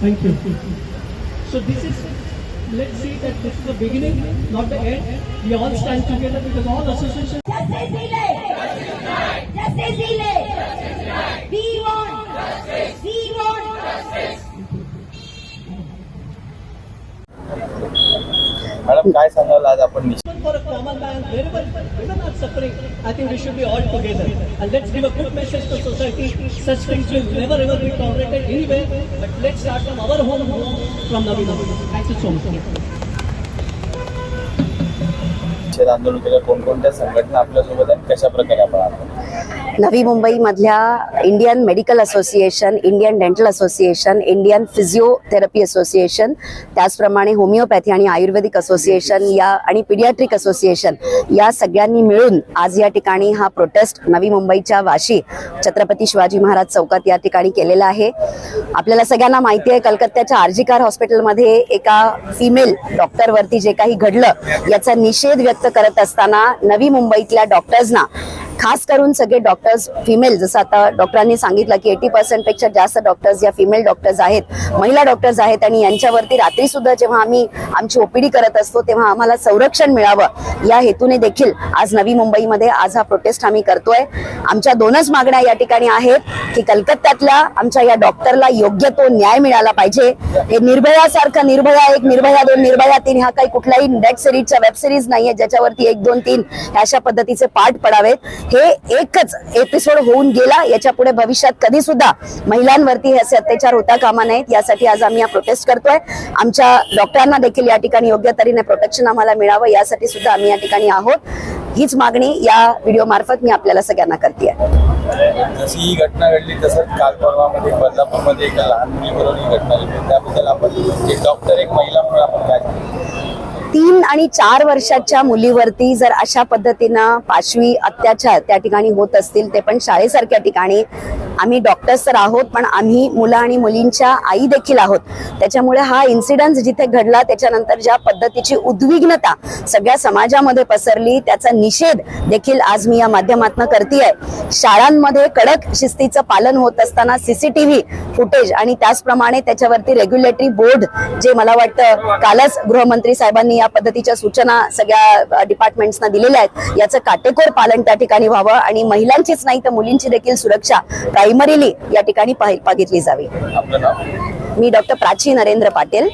Thank you. So this is, let's see that this is the beginning, not the end. We all stand together because all associations Thank you so much. निषेध आंदोलन केलं कोणकोणत्या संघटना आपल्यासोबत आहेत? कशा प्रकारे आपण नवी मुंबईमधल्या Indian medical association Indian dental association Indian physiotherapy association त्याचप्रमाणे होमिओपॅथी आणि आयुर्वेदिक असोसिएशन या आणि पिडियाट्रिक असोसिएशन या सगळ्यांनी मिळून आज या ठिकाणी हा प्रोटेस्ट नवी मुंबईच्या वाशी छत्रपती शिवाजी महाराज चौकात या ठिकाणी केलेला आहे. आपल्याला सगळ्यांना माहिती आहे कलकत्त्याच्या आरजीकार हॉस्पिटलमध्ये एका फिमेल डॉक्टरवरती जे काही घडलं याचा निषेध व्यक्त करत असताना नवी मुंबईतल्या डॉक्टर्सना あ。खास करून सगळे डॉक्टर्स फिमेल जसं आता डॉक्टरांनी सांगितलं की एटी पर्सेंटपेक्षा जास्त डॉक्टर्स या फिमेल डॉक्टर्स आहेत महिला डॉक्टर्स आहेत आणि यांच्यावरती रात्री सुद्धा जेव्हा आम्ही आमची ओपीडी करत असतो तेव्हा आम्हाला संरक्षण मिळावं. या हेतूने देखील आज नवी मुंबईमध्ये आज हा प्रोटेस्ट आम्ही करतोय. आमच्या दोनच मागण्या या ठिकाणी आहेत की कलकत्त्यातल्या आमच्या या डॉक्टरला योग्य तो न्याय मिळाला पाहिजे. हे निर्भयासारखं निर्भया एक निर्भया दोन निर्भया तीन हा काही कुठल्याही नेट सिरीजच्या वेब सिरीज नाहीये ज्याच्यावरती एक दोन तीन ह्या अशा पद्धतीचे पाठ पडावेत. हे एकच एपिसोड होऊन गेला. याच्यापुढे भविष्यात कधी सुद्धा महिलांवरती हे असे अत्याचार होता कामा नयेत. यासाठी आज आम्ही या प्रोटेस्ट करतोय. आमच्या डॉक्टरांना देखील या ठिकाणी योग्य तऱ्हेने प्रोटेक्शन आम्हाला मिळावं. यासाठी सुद्धा आम्ही या ठिकाणी आहोत. हीच मागणी या व्हिडिओ मार्फत मी आपल्याला सगळ्यांना करते जशी ही घटना घडली तसंच काल परवामध्ये बदलापूरमध्ये एका लहान मुलीबरोबर ही घटना घडली. त्याबद्दल आपण एक डॉक्टर एक महिला म्हणून आपण काय तीन आणि चार वर्षाच्या मुलीवरती जर अशा पद्धतीनं पाशवी अत्याचार त्या ठिकाणी होत असतील ते पण शाळेसारख्या ठिकाणी आम्ही डॉक्टर्स तर आहोत पण आम्ही मुलं आणि मुलींच्या आई देखील आहोत. त्याच्यामुळे हा इन्सिडन्स जिथे घडला त्याच्यानंतर ज्या पद्धतीची उद्विग्नता सगळ्या समाजामध्ये पसरली त्याचा निषेध देखील आज मी या माध्यमातून करतेय. शाळांमध्ये कडक शिस्तीचं पालन होत असताना सीसीटीव्ही फुटेज आणि त्याचप्रमाणे त्याच्यावरती रेग्युलेटरी बोर्ड जे मला वाटतं कालच गृहमंत्री साहेबांनी या पद्धतीच्या सूचना सगळ्या डिपार्टमेंट्सना दिलेल्या आहेत. याचं काटेकोर पालन त्या ठिकाणी व्हावं आणि महिलांचीच नाही तर मुलींची देखील सुरक्षा प्रायमरीली या ठिकाणी पाहि- बघितली जावी. मी डॉक्टर प्राची नरेंद्र पाटील.